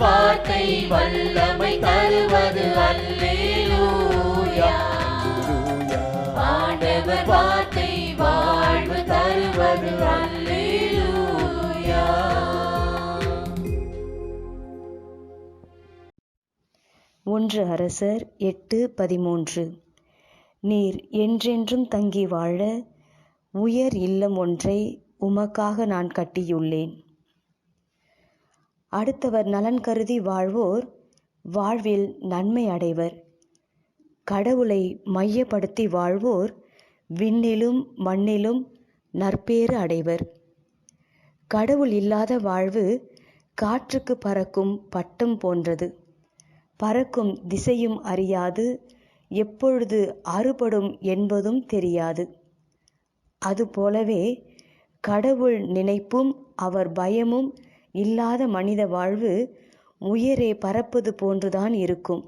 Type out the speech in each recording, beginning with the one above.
வார்த்தை வல்லமை தருவது அல்லேலூயா. ஆண்டவர் வார்த்தை வாழ்வு தருவது அல்லேலூயா. ஒன்று அரசர் எட்டு பதிமூன்று. நீர் என்றென்றும் தங்கி வாழ உயர் இல்லம் ஒன்றை உமக்காக நான் கட்டியுள்ளேன். அடுத்தவர் நலன் கருதி வாழ்வோர் வாழ்வில் நன்மை அடைவர். கடவுளை மையப்படுத்தி வாழ்வோர் விண்ணிலும் மண்ணிலும் நற்பேறு அடைவர். கடவுள் இல்லாத வாழ்வு காற்றுக்கு பறக்கும் பட்டம் போன்றது. பறக்கும் திசையும் அறியாது எப்பொழுது அறுபடும் என்பதும் தெரியாது. அதுபோலவே கடவுள் நினைப்பும் அவர் பயமும் இல்லாத மனித வாழ்வு உயரே பறப்பது போன்றுதான் இருக்கும்.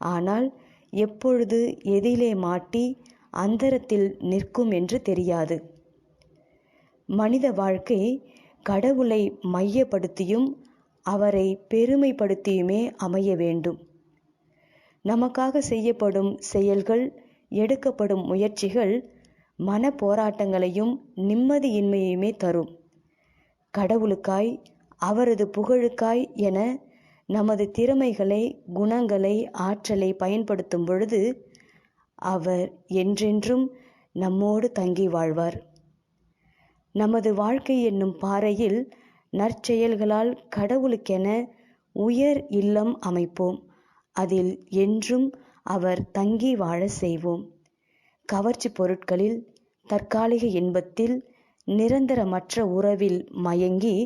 ஆனால் எப்பொழுது எதிலே மாட்டி அந்தரத்தில் நிற்கும் என்று தெரியாது. மனித வாழ்க்கை கடவுளை மையப்படுத்தியும் அவரை பெருமைப்படுத்தியுமே அமைய வேண்டும். நமக்காக செய்யப்படும் செயல்கள் எடுக்கப்படும் முயற்சிகள் மன போராட்டங்களையும் நிம்மதியின்மையுமே தரும். கடவுளுக்காய் அவரது புகழுக்காய் என நமது திறமைகளை குணங்களை ஆற்றலை பயன்படுத்தும் பொழுது அவர் என்றென்றும் நம்மோடு தங்கி வாழ்வார். நமது வாழ்க்கை என்னும் பாறையில் நற்செயல்களால் கடவுளுக்கென உயர் இல்லம் அமைப்போம். அதில் என்றும் அவர் தங்கி வாழ செய்வோம். கவர்ச்சி பொருட்களில் தற்காலிக இன்பத்தில் நிரந்தரமற்ற உறவில் மயங்கி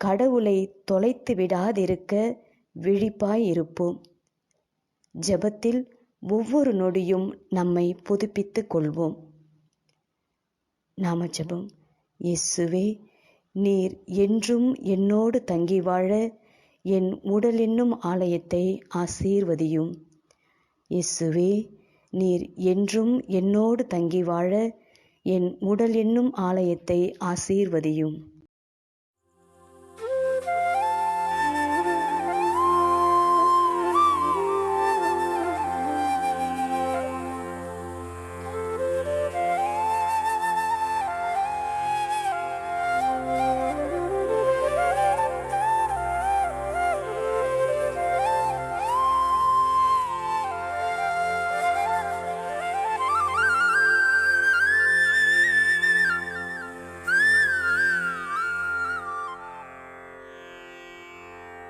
கடவுளை தொலைத்து விடாதிருக்க விழிப்பாய் இருப்போம் ஜெபத்தில் ஒவ்வொரு நொடியும் நம்மை புதுப்பித்துக் கொள்வோம். நாம ஜெபம். இயேசுவே நீர் என்றும் என்னோடு தங்கி வாழ என் உடல் என்னும் ஆலயத்தை ஆசீர்வதியும். இயேசுவே நீர் என்றும் என்னோடு தங்கி வாழ என் உடல் என்னும் ஆலயத்தை ஆசீர்வதியும்.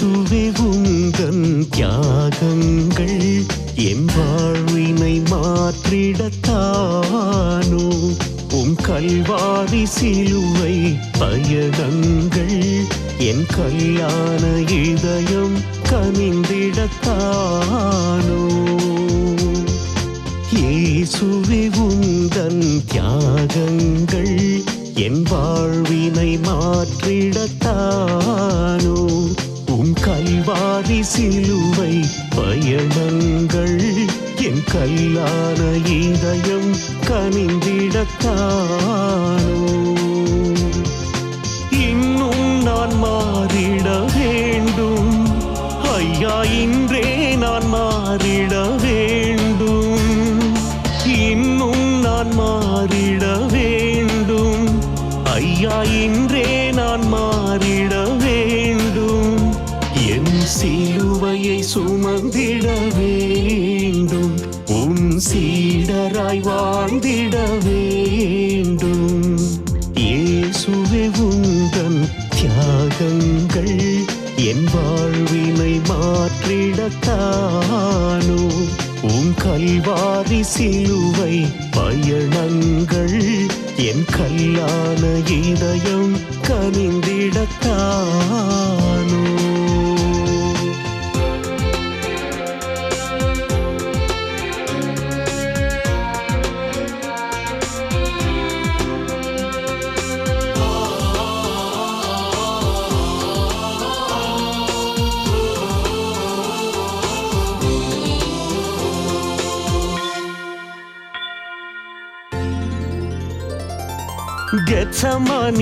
இயேசுவே உந்தன் தியாகங்கள் என் வாழ்வினை மாற்றிடத்தானோ? உம் கல்வாரி சிலுவை பயணங்கள் என் கல்யாண இதயம் கனிந்திடத்தானோ? இயேசுவே உந்தன் தியாகங்கள் என் வாழ்வினை மாற்றிடத்தானோ? உம் கல்வாரி சிலுவை பயணங்கள் என் கல்லான இதயம் கனிந்திடத்தானோ? இன்னும் நான் மாறிட வேண்டும். ஐயா இன்றே நான் மாறிட மாற்றிடத்தானோ உம் கல்வாரி சிலுவை பயணங்கள் என் கல்லான இதயம் கனிந்திடத்தானோ?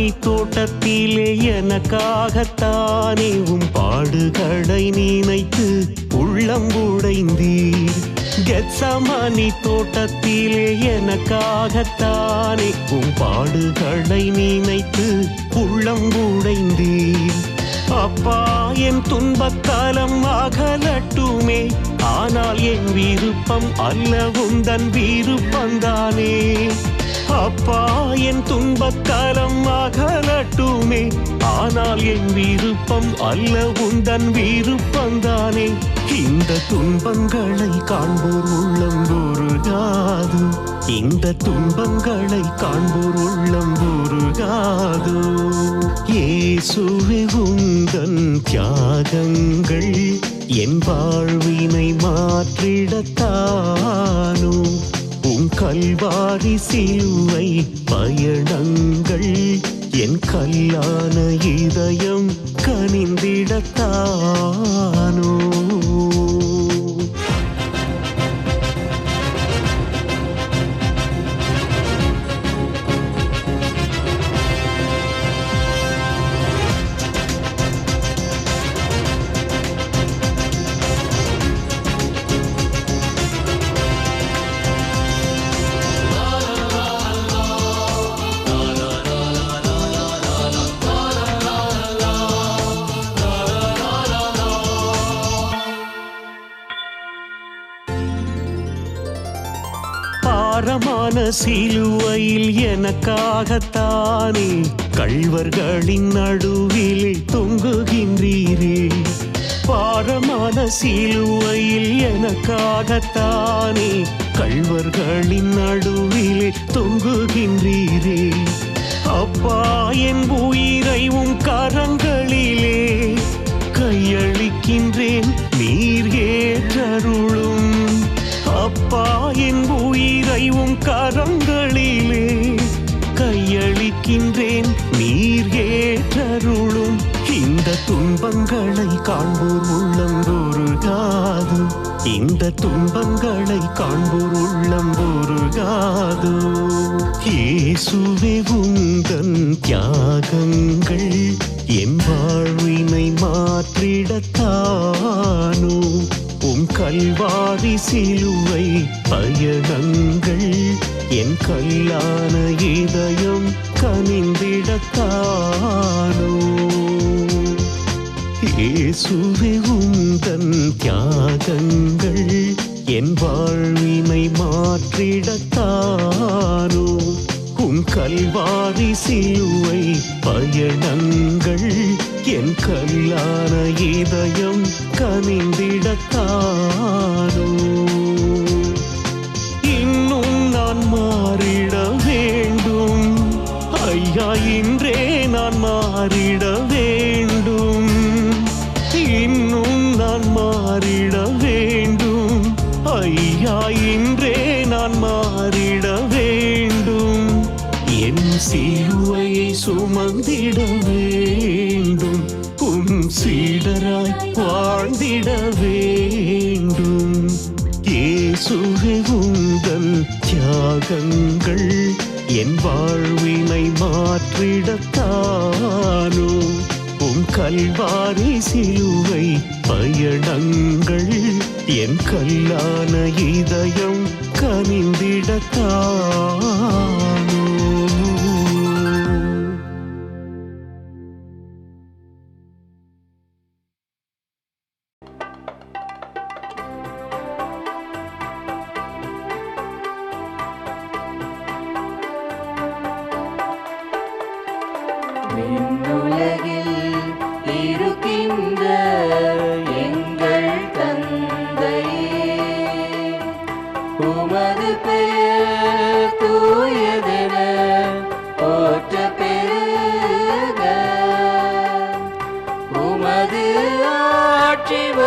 கெச்சமானி தோட்டத்திலே எனக்காகத்தானே உம் பாடுகளை நினைத்து உள்ளம் உடைந்தீர். கெச்சமானி தோட்டத்திலே எனக்காகத்தானே உம் பாடுகளை நினைத்து உள்ளம் உடைந்தீர். அப்பா என் துன்பக்காலம் அகலட்டுமே ஆனால் என் விருப்பம் அல்ல உந்தன் விருப்பந்தானே அப்பா என் துன்பக்காலம் அகலட்டுமே. ஆனால் என் விருப்பம் அல்ல உந்தன் விருப்பந்தானே இந்த துன்பங்களை காண்போர் உள்ளம் உருகாது. இந்த துன்பங்களை காண்போர் உள்ளம் உருகாது. ஏசுவே உந்தன் தியாகங்கள் என் வாழ்வினை மாற்றிடத்தானோ. உன் கல்வாரி சிலுவை பயணங்கள் என் கல்லான இதயம் கனிந்திடத்தானோ? சிலுவையில் எனக்காகத்தானே கள்வர்களின் நடுவிலே தொங்குகின்றீரே. பாரமான சிலுவையில் எனக்காகத்தானே கள்வர்களின் நடுவிலே தொங்குகின்றீரே. அப்பா என் உயிரை உன் கரங்களிலே கையளிக்கின்றேன். நீர் ஏற்றருளும் அப்பா என் உயிரை உன் கரங்களிலே கையளிக்கின்றேன். நீர் ஏற்றருளும். இந்த துன்பங்களை காண்போர் உள்ளம் உருகாது இந்த துன்பங்களை காண்போர் உள்ளம் உருகாது இயேசுவே உந்தன் தியாகங்கள் என் வாழ்வினை மாற்றிடத்தானோ? உம் கல்வாரி சிலுவை பயணங்கள் என் கல்லான இதயம் கனிந்திடத்தானோ? இயேசுவே உந்தன் தியாகங்கள் என் வாழ்வினை மாற்றிடத்தானோ? உம் கல்வாரி சிலுவை பயணங்கள் என் கல்லான இதயம் கனிந்த கனிந்திடத்தானோ இன்னும் நான் மாறிட வேண்டும். ஐயா இன்றே நான் மாறிட வேண்டும். இன்னும் நான் மாறிட மாறிட வேண்டும். ஐயா இன்றே நான் மாறிட வேண்டும். என் சிலுவையை சுமந்திட வேண்டும் உம் சீடராய் வாழ்ந்திட வேண்டும். இயேசுவே உங்கள் தியாகங்கள் என் வாழ்வினை மாற்றிடத்தானோ? உம் கல்வாரி சிலுவை பயணங்கள் என் கல்லான இதயம் கனிந்திடத்தான்